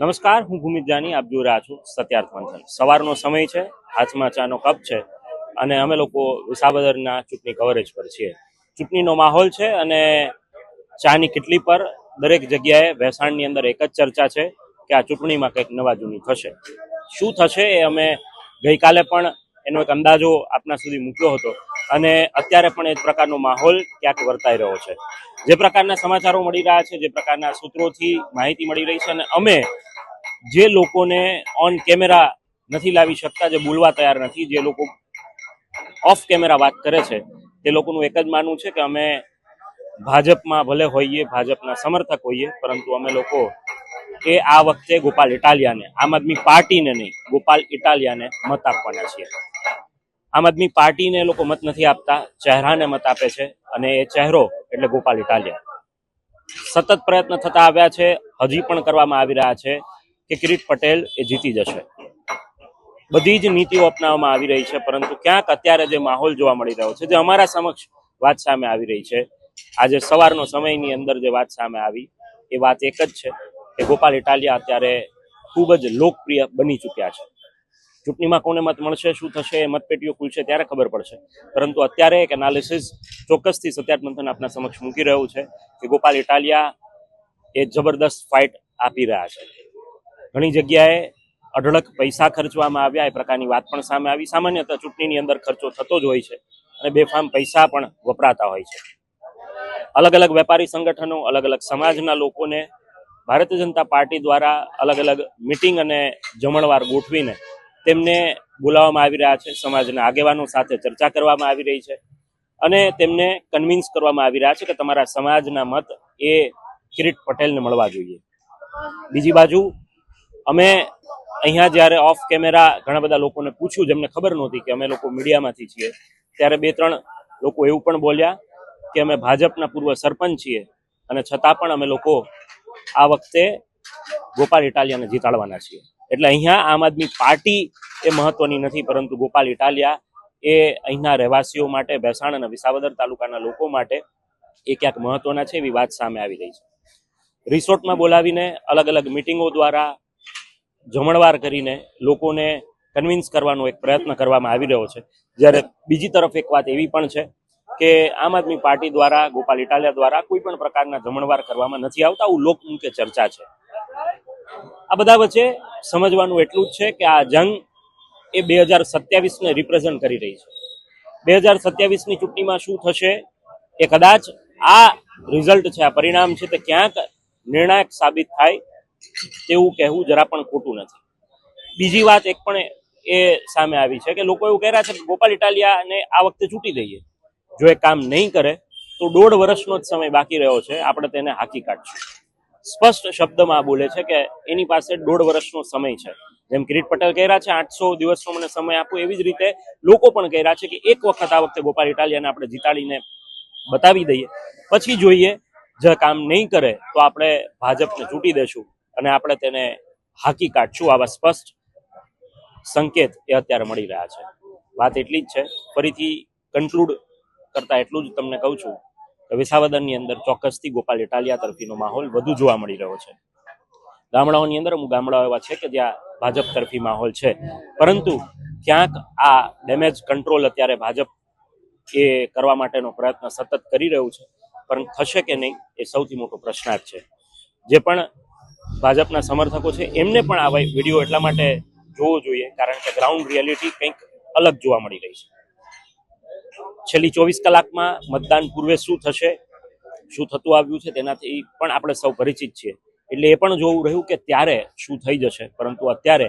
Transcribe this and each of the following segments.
નમસ્કાર, હું ભૂમિત જાની, આપ જોઈ રહ્યા છું સત્યાર્થ મંથન. સવારનો સમય છે, હાથમાં ચાનો કપ છે, અને અમે લોકો વિસાવદરના ચૂંટણી કવરેજ પર છીએ. ચૂંટણીનો માહોલ છે અને ચાની કેટલી પર દરેક જગ્યાએ વહેસાણની અંદર એક જ ચર્ચા છે કે આ ચૂંટણીમાં કંઈક નવા જૂની થશે. શું થશે એ અમે ગઈકાલે પણ એનો એક અંદાજો આપના સુધી મૂક્યો હતો અને અત્યારે પણ એ પ્રકારનો માહોલ ક્યાંક વર્તાઈ રહ્યો છે. જે પ્રકારના સમાચારો મળી રહ્યા છે, જે પ્રકારના સૂત્રોથી માહિતી મળી રહી છે અને અમે જે લોકોને ઓન કેમેરા નથી લાવી શકતા, જે બોલવા તૈયાર નથી, જે લોકો ઓફ કેમેરા વાત કરે છે, તે લોકોનું એક જ માનવું છે કે અમે ભાજપમાં ભલે હોઈએ, ભાજપના સમર્થક હોઈએ, પરંતુ અમે લોકો એ આ વખતે ગોપાલ ઇટાલિયાને, આમ આદમી પાર્ટીને નહીં, ગોપાલ ઇટાલિયાને મત આપવાના છીએ. આમ આદમી પાર્ટીને લોકો મત નથી આપતા, ચહેરાને મત આપે છે, અને એ ચહેરો એટલે ગોપાલ ઇટાલિયા. સતત પ્રયત્ન થતા આવ્યા છે, હજી પણ કરવામાં આવી રહ્યા છે કે કિરીટ પટેલ એ જીતી જશે. બધી જ નીતિઓ અપનાવવામાં આવી રહી છે, પરંતુ ક્યાંક અત્યારે જે માહોલ જોવા મળી રહ્યો છે, જે અમારા સમક્ષ વાત સામે આવી રહી છે, આજે સવારનો સમયની અંદર જે વાત સામે આવી, એ વાત એક જ છે કે ગોપાલ ઇટાલિયા અત્યારે ખૂબ જ લોકપ્રિય બની ચૂક્યા છે. ચૂંટણીમાં કોને મત મળશે, શું થશે, એ મતપેટીઓ ખુલશે ત્યારે ખબર પડશે. પરંતુ અત્યારે એક એનાલિસિસ ચોક્કસથી સત્યાર્થ મંથન આપના સમક્ષ મૂકી રહ્યું છે કે ગોપાલ ઇટાલિયા એ જબરદસ્ત ફાઇટ આપી રહ્યા છે. ઘણી જગ્યાએ અઢળક પૈસા ખર્ચવામાં આવ્યા, એ પ્રકારની વાત પણ સામે આવી. સામાન્યતઃ ચૂંટણીની અંદર ખર્ચો થતો જ હોય છે અને બેફામ પૈસા પણ વપરાતા હોય છે. અલગ અલગ વેપારી સંગઠનો અલગ અલગ સમાજના લોકોને ભારતીય જનતા પાર્ટી દ્વારા અલગ અલગ મિટિંગ અને જમણવાર ગોઠવીને તેમને બોલાવવામાં આવી રહ્યા છે. સમાજના આગેવાનો સાથે ચર્ચા કરવામાં આવી રહી છે અને તેમને કન્વિન્સ કરવામાં આવી રહ્યા છે કે તમારા સમાજના મત એ કિરીટ પટેલને મળવા જોઈએ. બીજી બાજુ અમે અહીંયા જ્યારે ઓફ કેમેરા ઘણા બધા લોકોને પૂછ્યું, જેમને ખબર નહોતી કે અમે લોકો મીડિયામાંથી છીએ, ત્યારે બે ત્રણ લોકો એવું પણ બોલ્યા કે અમે ભાજપના પૂર્વ સરપંચ છીએ અને છતાં પણ અમે લોકો આ વખતે ગોપાલ ઇટાલિયાને જીતાડવાના છીએ. એટલે અહીંયા આમ આદમી પાર્ટી એ મહત્વની નથી, પરંતુ ગોપાલ ઇટાલિયા એ અહીંના રહેવાસીઓ માટે, ભેસાણ અને વિસાવદર તાલુકાના લોકો માટે એ ક્યાંક મહત્વના છે એવી વાત સામે આવી રહી છે. રિસોર્ટમાં બોલાવીને અલગ અલગ મિટિંગો દ્વારા જમણવાર કરીને લોકોને કન્વિન્સ કરવાનો એક પ્રયત્ન કરવામાં આવી રહ્યો છે. જ્યારે બીજી તરફ એક વાત એવી પણ છે કે આમ આદમી પાર્ટી દ્વારા, ગોપાલ ઇટાલિયા દ્વારા કોઈ પણ પ્રકારના જમણવાર કરવામાં નથી આવતા. આવું લોકમુખ્ય ચર્ચા છે. આ બધા વચ્ચે સમજવાનું એટલું જ છે કે આ જંગ એ બે હજાર સત્યાવીસને રિપ્રેઝન્ટ કરી રહી છે. બે હજાર સત્યાવીસની ચૂંટણીમાં શું થશે એ કદાચ આ રિઝલ્ટ છે, આ પરિણામ છે તે ક્યાંક નિર્ણાયક સાબિત થાય તેવું કહેવું જરા પણ ખોટું નથી. બીજી વાત એક પણ એ સામે આવી છે કે લોકો એવું કહી રહ્યા છે કે ગોપાલ ઇટાલિયાને આ વખતે ચૂંટી દઈએ. જો એ કામ નહીં કરે, તો દોઢ વર્ષનો જ સમય બાકી રહ્યો છે, આપણે તેને હાકી કાઢશું. સ્પષ્ટ શબ્દમાં બોલે છે કે એની પાસે દોઢ વર્ષનો સમય છે. જેમ કિરીટ પટેલ કહી રહ્યા છે, આઠસો દિવસનો મને સમય આપો એવી જ રીતે લોકો પણ કહી રહ્યા છે કે એક વખત આ વખતે ગોપાલ ઇટાલિયાને આપણે જીતાડીને બતાવી દઈએ. પછી જોઈએ, જો કામ નહીં કરે, તો આપણે ભાજપને ચૂંટી દેશું. અને આપણે તેને હાકી કાઢશું આવા સ્પષ્ટ સંકેત એ અત્યારે મળી રહ્યા છે. વાત એટલી જ છે, ફરીથી કન્ક્લુડ કરતા એટલું જ તમને કહું છું કે વિસાવદરની અંદર ચોક્કસથી ગોપાલ ઇટાલિયા તરફીનો માહોલ વધુ જોવા મળી રહ્યો છે. ગામડાઓની અંદર અમુક ગામડાઓ એવા છે કે જ્યાં ભાજપ તરફી માહોલ છે. પરંતુ ક્યાંક આ ડેમેજ કંટ્રોલ અત્યારે ભાજપ એ કરવા માટેનો પ્રયત્ન સતત કરી રહ્યું છે. પરંતુ થશે કે નહીં એ સૌથી મોટો પ્રશ્નાર્થ છે. જે પણ ભાજપના સમર્થકો છે, એમને પણ આવા વીડિયો એટલા માટે જોવો જોઈએ, કારણ કે ગ્રાઉન્ડ રિયાલિટી કંઈક અલગ જોવા મળી રહી છે. છેલ્લી ચોવીસ કલાકમાં મતદાન પૂર્વે શું થશે, શું થતું આવ્યું છે, તેનાથી પણ આપણે સૌ પરિચિત છીએ. એટલે એ પણ જોવું રહ્યું કે ત્યારે શું થઈ જશે, પરંતુ અત્યારે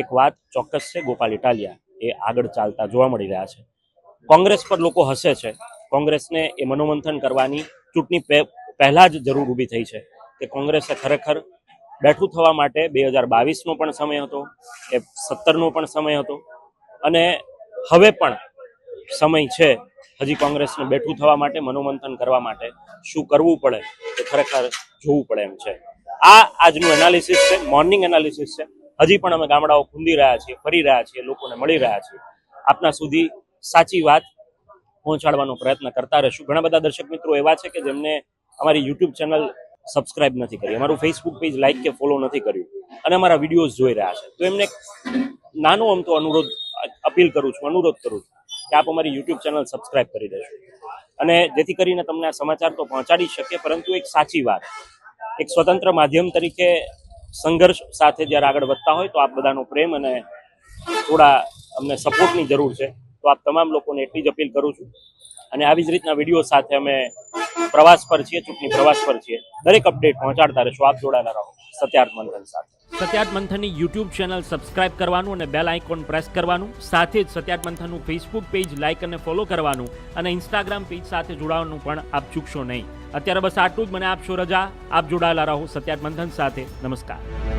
એક વાત ચોક્કસ છે, ગોપાલ ઇટાલિયા એ આગળ ચાલતા જોવા મળી રહ્યા છે. કોંગ્રેસ પર લોકો હસે છે, કોંગ્રેસને એ મનોમંથન કરવાની ચૂંટણી પહેલા જ જરૂર ઊભી થઈ છે કે કોંગ્રેસે ખરેખર બેઠું થવા માટે બે હજાર બાવીસનો પણ સમય હતો, એ સત્તરનો પણ સમય હતો. અને હવે પણ સમય છે હજી કોંગ્રેસને બેઠું થવા માટે, મનોમંથન કરવા માટે. શું કરવું પડે? એ ખરેખર જોવું પડે એમ છે. આ આજનું એનાલિસિસ છે મોર્નિંગ એનાલિસિસ છે. હજી પણ અમે ગામડાઓ ખૂંદી રહ્યા છીએ, ફરી રહ્યા છીએ, લોકોને મળી રહ્યા છીએ. આપના સુધી સાચી વાત પહોંચાડવાનો પ્રયત્ન કરતા રહીશું. ઘણા બધા દર્શક મિત્રો એવા છે કે જેમને અમારી યુટ્યુબ ચેનલ સબસ્ક્રાઇબ નથી કરી. અમારું ફેસબુક પેજ લાઇક કે ફોલો નથી કર્યું. અને અમારા વિડીયોઝ જોઈ રહ્યા છે. તો એમને નાનો તો અનુરોધ, અપીલ કરું છું, અનુરોધ કરું છું કે આપ અમારી યુટ્યુબ ચેનલ સબસ્ક્રાઇબ કરી દેશો અને જેથી કરીને તમને આ સમાચાર તો પહોંચાડી શકે, પરંતુ એક સાચી વાત. એક સ્વતંત્ર માધ્યમ તરીકે સંઘર્ષ સાથે જ્યારે આગળ વધતા હોય તો આપ બધાનો પ્રેમ અને થોડા અમને સપોર્ટની જરૂર છે. તો આપ તમામ લોકોને એટલી જ અપીલ કરું છું. અને આવી જ રીતના વીડિયો સાથે અમે પ્રવાસ પર છીએ, ચૂંટણી પ્રવાસ પર છીએ. દરેક અપડેટ પહોંચાડતા રહેશું. આપ જોડાયેલા રહો. સત્યાર્થ મંથન સાથે. સત્યાર્થ મંથનની યુટ્યુબ ચેનલ સબસ્ક્રાઇબ કરવાનું અને બેલ આઇકોન પ્રેસ કરવાનું. સાથે જ સત્યાર્થ મંથનનું ફેસબુક પેજ લાઇક અને ફોલો કરવાનું અને ઇન્સ્ટાગ્રામ પેજ સાથે જોડાવાનું પણ આપ ચૂકશો નહીં. અત્યારે બસ આટલું જ. મને આપશો રજા. આપ જોડાયેલા રહો સત્યાર્થ મંથન સાથે. નમસ્કાર.